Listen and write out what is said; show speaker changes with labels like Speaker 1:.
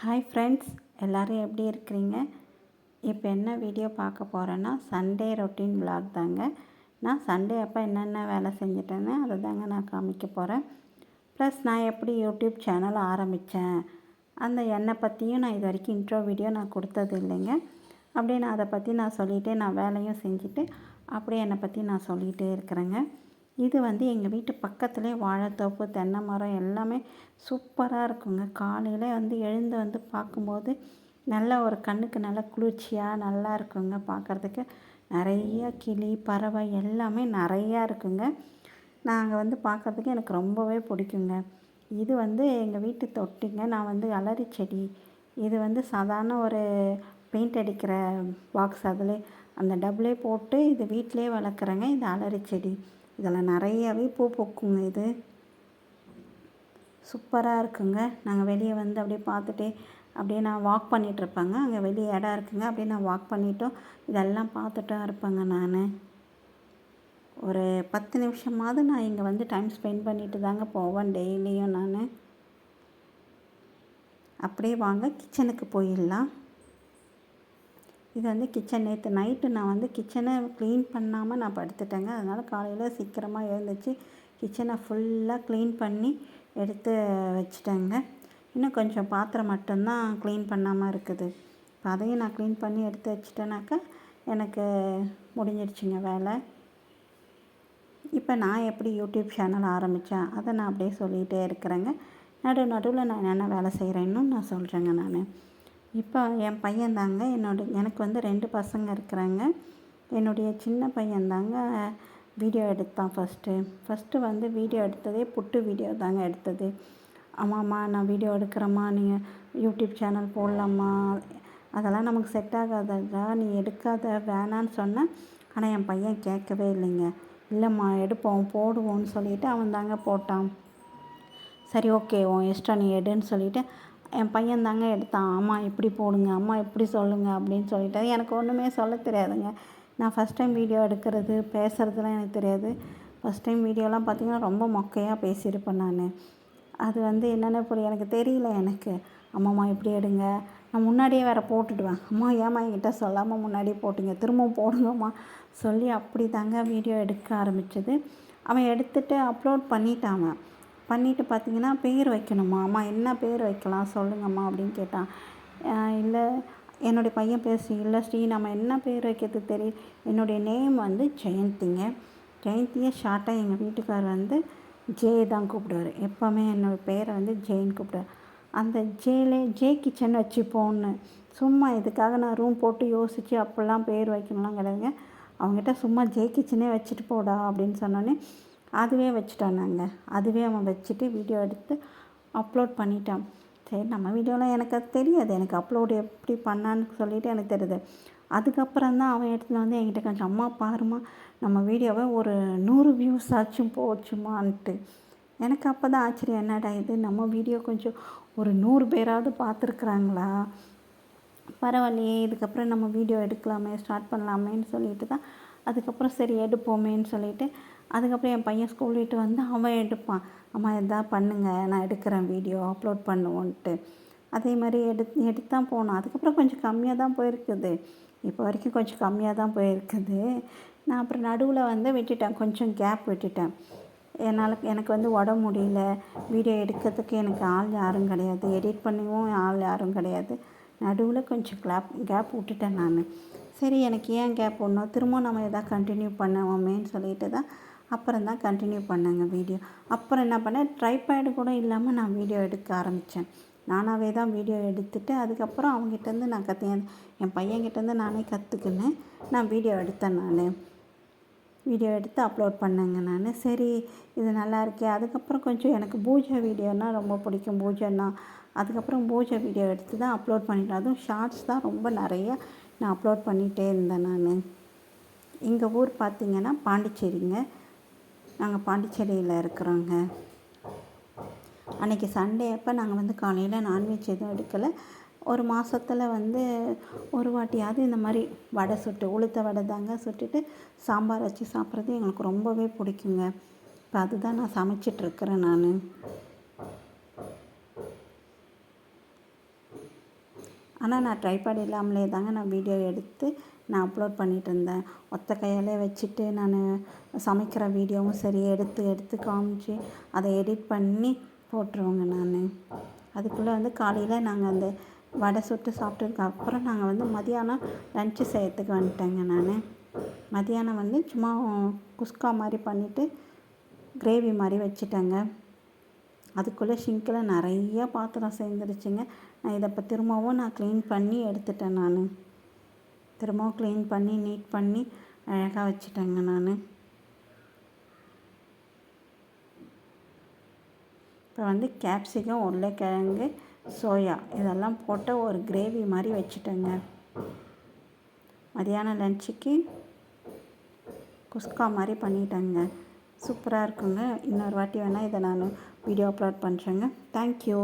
Speaker 1: Hi friends எல்லோரும் எப்படி இருக்கிறீங்க? இப்போ என்ன வீடியோ பார்க்க போகிறேன்னா சண்டே ரொட்டீன் விலாக் தாங்க. நான் சண்டே அப்போ என்னென்ன வேலை செஞ்சுட்டேன்னு அதை தாங்க நான் காமிக்க போகிறேன் ப்ளஸ் நான் எப்படி யூடியூப் சேனல் ஆரம்பித்தேன் அந்த என்னை பற்றியும் நான் இது வரைக்கும் இன்ட்ரோ வீடியோ நான் கொடுத்தது இல்லைங்க. அப்படியே நான் அதை பற்றி நான் சொல்லிகிட்டே நான் வேலையும் செஞ்சுட்டு அப்படியே என்னை பற்றி நான் சொல்லிகிட்டே இருக்கிறேங்க. இது வந்து எங்கள் வீட்டு பக்கத்துலேயே வாழைத்தோப்பு தென்னை மரம் எல்லாமே சூப்பராக இருக்குங்க. காலையில் வந்து எழுந்து வந்து பார்க்கும்போது நல்ல ஒரு கண்ணுக்கு நல்ல குளிர்ச்சியாக நல்லா இருக்குங்க பார்க்குறதுக்கு. நிறைய கிளி பறவை எல்லாமே நிறையா இருக்குங்க. நாங்கள் வந்து பார்க்குறதுக்கு எனக்கு ரொம்பவே பிடிக்குங்க. இது வந்து எங்கள் வீட்டு தொட்டிங்க. நான் வந்து அலரி செடி. இது வந்து சாதாரண ஒரு பெயிண்ட் அடிக்கிற பாக்ஸ் அதில் அந்த டபுளே போட்டு இது வீட்டிலே வளர்க்குறேங்க. இந்த அலரி செடி. இதில் நிறையவே பூ பூக்குங்க இது. சூப்பராக இருக்குங்க. நாங்கள் வெளியே வந்து அப்படியே பார்த்துட்டே அப்படியே நான் வாக் பண்ணிகிட்ருப்பேங்க அங்கே வெளியே இடம் இருக்குங்க. அப்படியே நான் வாக் பண்ணிவிட்டோம் இதெல்லாம் பார்த்துட்டும் இருப்பேங்க நான். ஒரு பத்து நிமிஷமாவது நான் இங்கே வந்து டைம் ஸ்பெண்ட் பண்ணிட்டு தாங்க போவேன் டெய்லியும் நான். அப்படியே வாங்க கிச்சனுக்கு போயிடலாம். இது வந்து கிச்சன் நேற்று நைட்டு நான் வந்து கிச்சனை க்ளீன் பண்ணாமல் நான் படுத்துட்டேங்க. அதனால் காலையில் சீக்கிரமாக எழுந்துச்சு. கிச்சனை ஃபுல்லாக க்ளீன் பண்ணி எடுத்து வச்சுட்டேங்க. இன்னும் கொஞ்சம் பாத்திரம் மட்டும்தான் க்ளீன் பண்ணாமல் இருக்குது. இப்போ அதையும் நான் க்ளீன் பண்ணி எடுத்து வச்சிட்டேனாக்கா எனக்கு முடிஞ்சிடுச்சுங்க வேலை. இப்போ நான் எப்படி யூடியூப் சேனல் ஆரம்பித்தேன் அதை நான் அப்படியே சொல்லிகிட்டே இருக்கிறேங்க. நடு நடுவில் நான் என்னென்ன வேலை செய்கிறேன்னு நான் சொல்கிறேங்க நான். இப்போ என் பையன் தாங்க என்னோட எனக்கு வந்து ரெண்டு பசங்க இருக்கிறாங்க. என்னுடைய சின்ன பையன் தாங்க வீடியோ எடுத்தான் ஃபஸ்ட்டு ஃபஸ்ட்டு வந்து வீடியோ எடுத்ததே புட்டு வீடியோ தாங்க எடுத்தது. ஆமாம்மா நான் வீடியோ எடுக்கிறேம்மா நீங்கள் யூடியூப் சேனல் போடலாமா அதெல்லாம் நமக்கு செட் ஆகாததா நீ எடுக்காத வேணான்னு சொன்னேன் ஆனால் என் பையன் கேட்கவே இல்லைங்க. இல்லைம்மா எடுப்போம் போடுவோம்னு சொல்லிவிட்டு அவன் தாங்க போட்டான். சரி ஓகே உன் இஷ்டம் நீ எடுன்னு சொல்லிவிட்டு என் பையன் தாங்க எடுத்தான். அம்மா இப்படி போடுங்க அம்மா இப்படி சொல்லுங்கள் அப்படின்னு சொல்லிட்டு. எனக்கு ஒன்றுமே சொல்ல தெரியாதுங்க. நான் ஃபஸ்ட் டைம் வீடியோ எடுக்கிறது பேசுகிறதுலாம் எனக்கு தெரியாது. ஃபஸ்ட் டைம் வீடியோலாம் பார்த்திங்கன்னா ரொம்ப மொக்கையாக பேசியிருப்பேன் நான். அது வந்து என்னென்ன புரிய எனக்கு தெரியல எனக்கு. அம்மாம்மா இப்படி எடுங்க. நான் முன்னாடியே வேறு போட்டுடுவேன். அம்மா ஏம்மா என்கிட்ட சொல்லாமல் முன்னாடியே போட்டுங்க? திரும்பவும் போடுங்கம்மா. சொல்லி அப்படி தாங்க வீடியோ எடுக்க ஆரம்பித்தது அவன் எடுத்துகிட்டு அப்லோட் பண்ணிட்டான் அவன். பண்ணிவிட்டு பார்த்தீங்கன்னா பேர் வைக்கணுமா? அம்மா என்ன பேர் வைக்கலாம்? சொல்லுங்கம்மா அப்படின்னு கேட்டான் இல்லை என்னுடைய பையன் பேசி இல்லை ஸ்ரீ நம்ம என்ன பேர் வைக்கிறது தெரியும் என்னுடைய நேம் வந்து ஜெயந்திங்க. ஜெயந்தியை ஷார்ட்டாக எங்கள் வீட்டுக்கார் வந்து ஜே தான் கூப்பிடுவார். எப்போவுமே என்னோடய பேரை வந்து ஜெயின் கூப்பிடுவார். அந்த ஜேலே ஜே கிச்சன் வச்சுப்போன்னு சும்மா இதுக்காக நான் ரூம் போட்டு யோசித்து அப்போல்லாம் பேர் வைக்கணும்லாம் கிடையாதுங்க. அவங்ககிட்ட சும்மா ஜே கிச்சனே வச்சுட்டு போடா அப்படின்னு சொன்னோன்னே அதுவே வச்சுட்டான் நாங்கள். அதுவே அவன் வச்சுட்டு வீடியோ எடுத்து அப்லோட் பண்ணிட்டான். சரி நம்ம வீடியோலாம் எனக்கு அது தெரியாது. எனக்கு அப்லோடு எப்படி பண்ணான்னு சொல்லிவிட்டு எனக்கு தெரியுது. அதுக்கப்புறம் தான் அவன் எடுத்துகிட்டு வந்து என்கிட்ட கொஞ்சம் அம்மா பாருமா நம்ம வீடியோவை ஒரு நூறு வியூஸ் ஆச்சும் போச்சுமான்ட்டு. எனக்கு அப்போ தான் ஆச்சரியம் என்னடா இது? நம்ம வீடியோ கொஞ்சம் ஒரு நூறு பேராவது பார்த்துருக்குறாங்களா? பரவாயில்லையே இதுக்கப்புறம் நம்ம வீடியோ எடுக்கலாமே ஸ்டார்ட் பண்ணலாமேன்னு சொல்லிட்டு தான் அதுக்கப்புறம் சரி எடுப்போமேன்னு சொல்லிவிட்டு அதுக்கப்புறம் என் பையன் ஸ்கூல் விட்டு வந்து அவன் எடுப்பான். அம்மா எதாவது பண்ணுங்கள் நான் எடுக்கிறேன் வீடியோ அப்லோட் பண்ணுவோன்ட்டு. அதே மாதிரி எடுத்து எடுத்தான் போனோம் அதுக்கப்புறம் கொஞ்சம் கம்மியாக தான் போயிருக்குது. இப்போ வரைக்கும் கொஞ்சம் கம்மியாக தான் போயிருக்குது. நான் அப்புறம் நடுவில் வந்து விட்டுட்டேன். கொஞ்சம் கேப் விட்டுட்டேன். என்னால் எனக்கு வந்து உடம்பு முடியல. வீடியோ எடுக்கிறதுக்கு எனக்கு ஆள் யாரும் கிடையாது. எடிட் பண்ணவும் ஆள் யாரும் கிடையாது. நடுவில் கொஞ்சம் கேப் கேப் விட்டுட்டேன் நான். சரி எனக்கு ஏன் கேப் ஒன்றும் திரும்ப நம்ம எதாவது கண்டினியூ பண்ணுவோமேன்னு சொல்லிட்டு தான் அப்புறம் தான் கண்டினியூ பண்ணேங்க வீடியோ அப்புறம் என்ன பண்ணேன்? ட்ரைபேடு கூட இல்லாமல் நான் வீடியோ எடுக்க ஆரம்பித்தேன் நானாகவே தான் வீடியோ எடுத்துகிட்டு அதுக்கப்புறம் அவங்ககிட்டேருந்து நான் கற்று என் பையன்கிட்டேருந்து நானே கற்றுக்கினேன் நான் வீடியோ எடுத்தேன் நான். வீடியோ எடுத்து அப்லோட் பண்ணேங்க நான். சரி இது நல்லா இருக்கே. அதுக்கப்புறம் கொஞ்சம் எனக்கு பூஜை வீடியோனால் ரொம்ப பிடிக்கும். பூஜைன்னா அதுக்கப்புறம் பூஜை வீடியோ எடுத்து தான் அப்லோட் பண்ணிட்டேன். அதுவும் ஷார்ட்ஸ் தான் ரொம்ப நிறைய நான் அப்லோட் பண்ணிகிட்டே இருந்தேன் நான். எங்கள் ஊர் பார்த்திங்கன்னா பாண்டிச்சேரிங்க. நாங்கள் பாண்டிச்சேரியில் இருக்கிறோங்க. அன்றைக்கி சண்டே அப்போ நாங்கள் வந்து காலையில் நான்வெஜ் எதுவும் எடுக்கலை. ஒரு மாதத்தில் வந்து ஒரு வாட்டியாவது இந்த மாதிரி வடை சுட்டு உளுத்த வடை தாங்க சுட்டுட்டு சாம்பார் வச்சு சாப்பிட்றது எங்களுக்கு ரொம்பவே பிடிக்குங்க. இப்போ அதுதான் நான் சமைச்சிட்ருக்கிறேன் நான். ஆனால் நான் ட்ரைபாட் இல்லாமலே தாங்க நான் வீடியோ எடுத்து நான் அப்லோட் பண்ணிகிட்டு இருந்தேன் ஒத்த கையாலே வச்சுட்டு நான் சமைக்கிற வீடியோவும் சரி எடுத்து எடுத்து காமிச்சு அதை எடிட் பண்ணி போட்டுருவோங்க நான். அதுக்குள்ளே வந்து காலையில் நாங்கள் அந்த வடை சுட்டு சாப்பிட்டதுக்கப்புறம் நாங்கள் வந்து மதியானம் லன்ச்சு செய்யறதுக்கு வந்துட்டேங்க நான். மதியானம் வந்து சும்மா குஸ்கா மாதிரி பண்ணிவிட்டு கிரேவி மாதிரி வச்சுட்டேங்க. அதுக்குள்ளே ஷிங்கில் நிறைய பாத்திரம் சேர்ந்துருச்சுங்க நான் இதை இப்போ திரும்பவும் நான் க்ளீன் பண்ணி எடுத்துட்டேன் நான். திரும்பவும் க்ளீன் பண்ணி நீட் பண்ணி அழகாக வச்சுட்டேங்க நான். இப்போ வந்து கேப்சிகம் உருளைக்கிழங்கு சோயா இதெல்லாம் போட்டு ஒரு கிரேவி மாதிரி வச்சுட்டேங்க. மதியானம் லஞ்சுக்கு குஸ்கா மாதிரி பண்ணிட்டேங்க. சூப்பராக இருக்குங்க. இன்னொரு வாட்டி வேணால் இதை நான் வீடியோ அப்லோட் பண்ணுறேங்க தேங்க்யூ